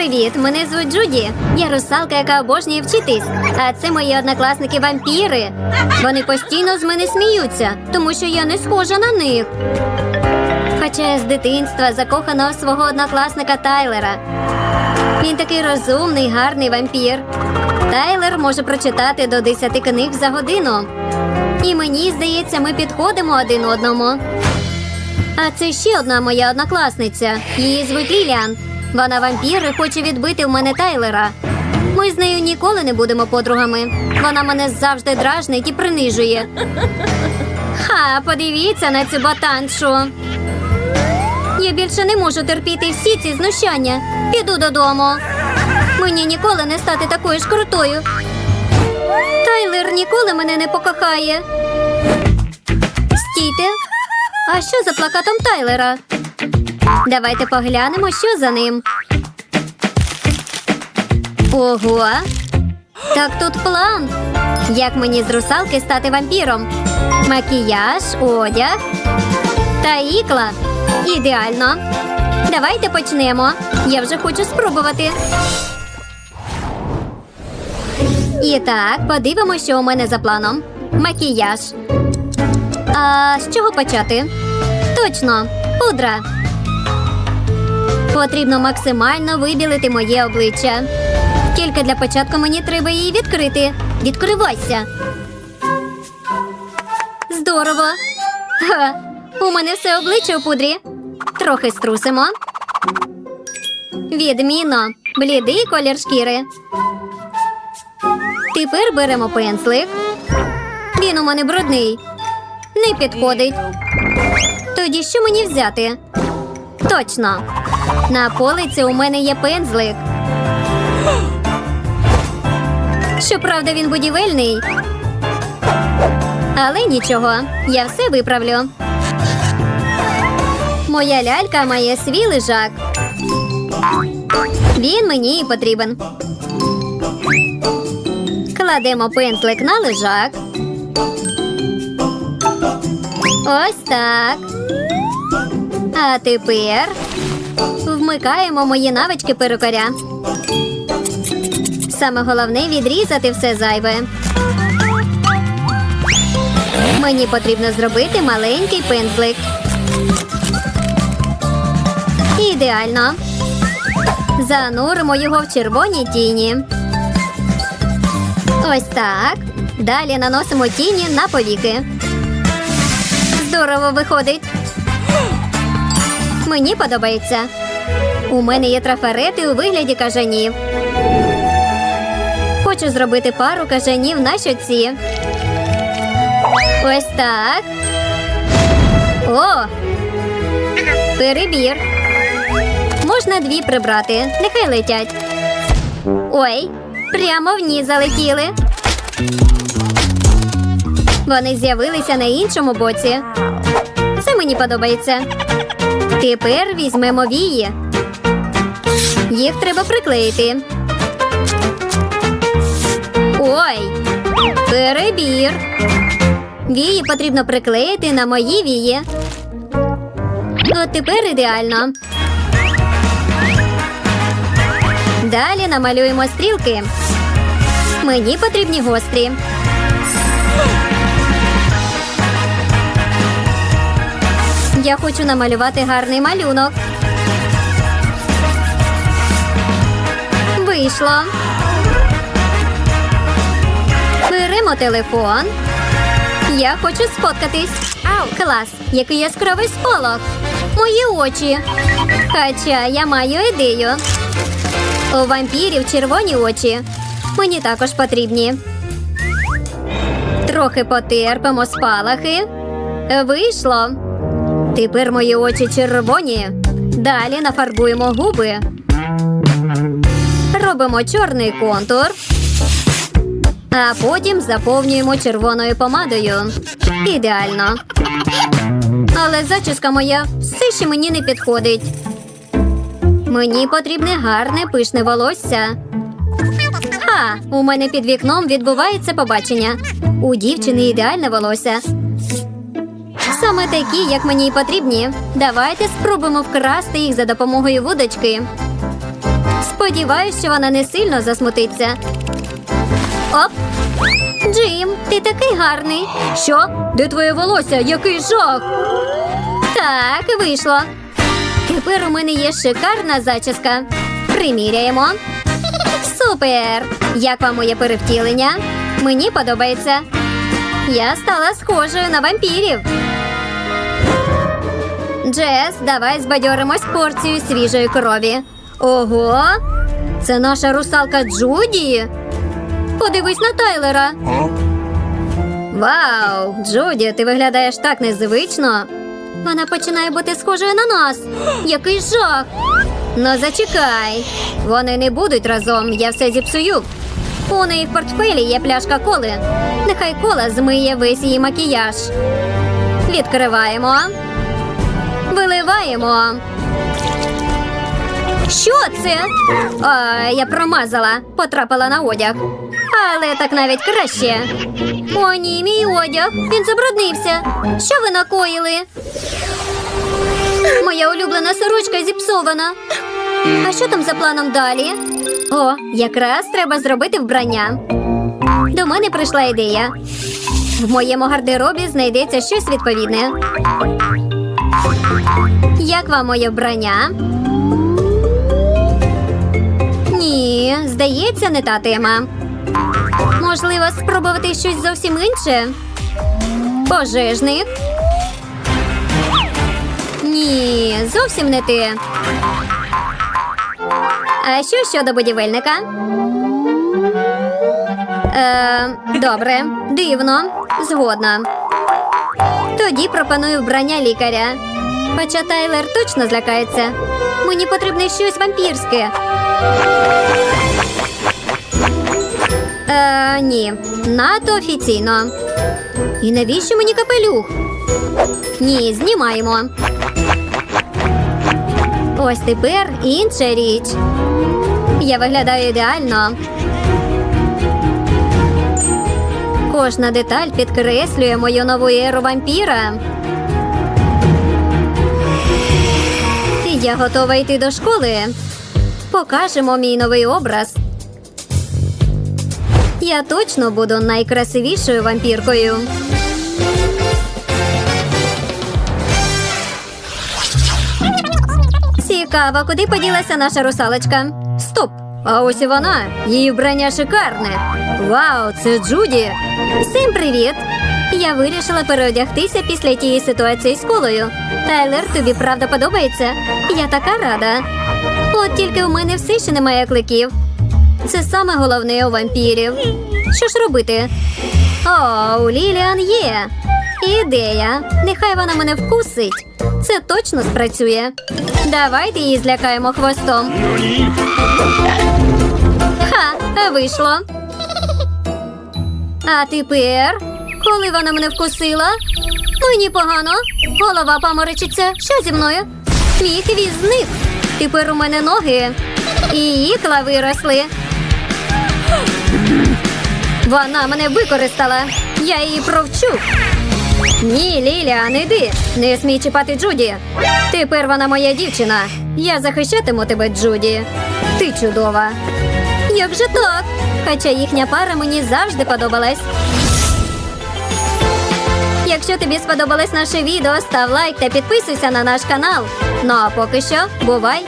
Привіт, мене звуть Джуді. Я русалка, яка обожнює вчитись. А це мої однокласники вампіри. Вони постійно з мене сміються, тому що я не схожа на них. Хоча я з дитинства закохана у свого однокласника Тайлера. Він такий розумний, гарний вампір. Тайлер може прочитати до 10 книг за годину. І мені здається, ми підходимо один одному. А це ще одна моя однокласниця. Її звуть Ліліан. Вона вампір і хоче відбити в мене Тайлера. Ми з нею ніколи не будемо подругами. Вона мене завжди дражнить і принижує. Ха, подивіться на цю ботаншу. Я більше не можу терпіти всі ці знущання. Піду додому. Мені ніколи не стати такою ж крутою. Тайлер ніколи мене не покохає. Стійте. А що за плакатом Тайлера? Давайте поглянемо, що за ним. Ого. Так тут план. Як мені з русалки стати вампіром? Макіяж, одяг та ікла. Ідеально. Давайте почнемо. Я вже хочу спробувати. І так, подивимося, що у мене за планом. Макіяж. А з чого почати? Точно, пудра. Потрібно максимально вибілити моє обличчя. Тільки для початку мені треба її відкрити. Відкривайся. Здорово. Ха, у мене все обличчя у пудрі. Трохи струсимо. Відмінно. Блідий колір шкіри. Тепер беремо пензлик. Він у мене брудний. Не підходить. Тоді що мені взяти? Точно. На полиці у мене є пензлик. Щоправда, він будівельний. Але нічого, я все виправлю. Моя лялька має свій лежак. Він мені і потрібен. Кладемо пензлик на лежак. Ось так. А тепер вмикаємо мої навички перукаря. Саме головне відрізати все зайве. Мені потрібно зробити маленький пензлик. Ідеально. Зануримо його в червоні тіні. Ось так. Далі наносимо тіні на повіки. Здорово виходить. Мені подобається. У мене є трафарети у вигляді кажанів. Хочу зробити пару кажанів на щоці. Ось так. О! Перебір. Можна дві прибрати. Нехай летять. Ой, прямо в ні залетіли. Вони з'явилися на іншому боці. Це мені подобається. Тепер візьмемо вії. Їх треба приклеїти. Ой, перебір. Вії потрібно приклеїти на мої вії. От тепер ідеально. Далі намалюємо стрілки. Мені потрібні гострі. Я хочу намалювати гарний малюнок. Вийшло. Беремо телефон. Я хочу сфоткатись. Ау, клас, який яскравий сполох. Мої очі. Хоча я маю ідею. У вампірів червоні очі. Мені також потрібні. Трохи потерпимо спалахи. Вийшло. Тепер мої очі червоні. Далі нафарбуємо губи. Робимо чорний контур. А потім заповнюємо червоною помадою. Ідеально. Але зачіска моя все ще мені не підходить. Мені потрібне гарне пишне волосся. Ха! У мене під вікном відбувається побачення. У дівчини ідеальне волосся. Саме такі, як мені й потрібні. Давайте спробуємо вкрасти їх за допомогою вудочки. Сподіваюсь, що вона не сильно засмутиться. Оп! Джим, ти такий гарний. Що? Де твоє волосся? Який жах? Так, вийшло. Тепер у мене є шикарна зачіска. Приміряємо. Супер! Як вам моє перевтілення? Мені подобається. Я стала схожою на вампірів. Джес, давай збадьоримось порцією свіжої крові. Ого! Це наша русалка Джуді. Подивись на Тайлера. Вау, Джуді, ти виглядаєш так незвично. Вона починає бути схожою на нас. Який жах. Ну зачекай. Вони не будуть разом, я все зіпсую. У неї в портфелі є пляшка коли. Нехай кола змиє весь її макіяж. Відкриваємо. Виливаємо. Що це? А, я промазала, потрапила на одяг. Але так навіть краще. О, ні, мій одяг. Він забруднився. Що ви накоїли? Моя улюблена сорочка зіпсована. А що там за планом далі? О, якраз треба зробити вбрання. До мене прийшла ідея. В моєму гардеробі знайдеться щось відповідне. Як вам моє вбрання? Ні, здається, не та тема. Можливо, спробувати щось зовсім інше? Пожежник? Ні, зовсім не те. А що щодо будівельника? Е, добре, дивно, згодна. Тоді пропоную вбрання лікаря. Хоча Тайлер точно злякається. Мені потрібне щось вампірське. Е, ні, надто офіційно. І навіщо мені капелюх? Ні, знімаємо. Ось тепер інша річ. Я виглядаю ідеально. Кожна деталь підкреслює мою нову еру вампіра. Я готова йти до школи. Покажемо мій новий образ. Я точно буду найкрасивішою вампіркою. Цікаво, куди поділася наша русалочка? А ось і вона. Її вбрання шикарне. Вау, це Джуді. Всім привіт! Я вирішила переодягтися після тієї ситуації з колою. Тайлер, тобі правда подобається? Я така рада. От тільки у мене все ще немає кликів. Це саме головне у вампірів. Що ж робити? О, у Ліліан є. Ідея. Нехай вона мене вкусить. Це точно спрацює. Давайте її злякаємо хвостом. Вийшло. А тепер, коли вона мене вкусила, мені погано. Голова паморочиться. Що зі мною? Мій хвіст зник. Тепер у мене ноги і ікла виросли. Вона мене використала. Я її провчу. Ні, Ліліан, іди. Не смій чіпати Джуді. Тепер вона моя дівчина. Я захищатиму тебе, Джуді. Ти чудова. Як же так? Хоча їхня пара мені завжди подобалась. Якщо тобі сподобалось наше відео, став лайк та підписуйся на наш канал. Ну а поки що, бувай!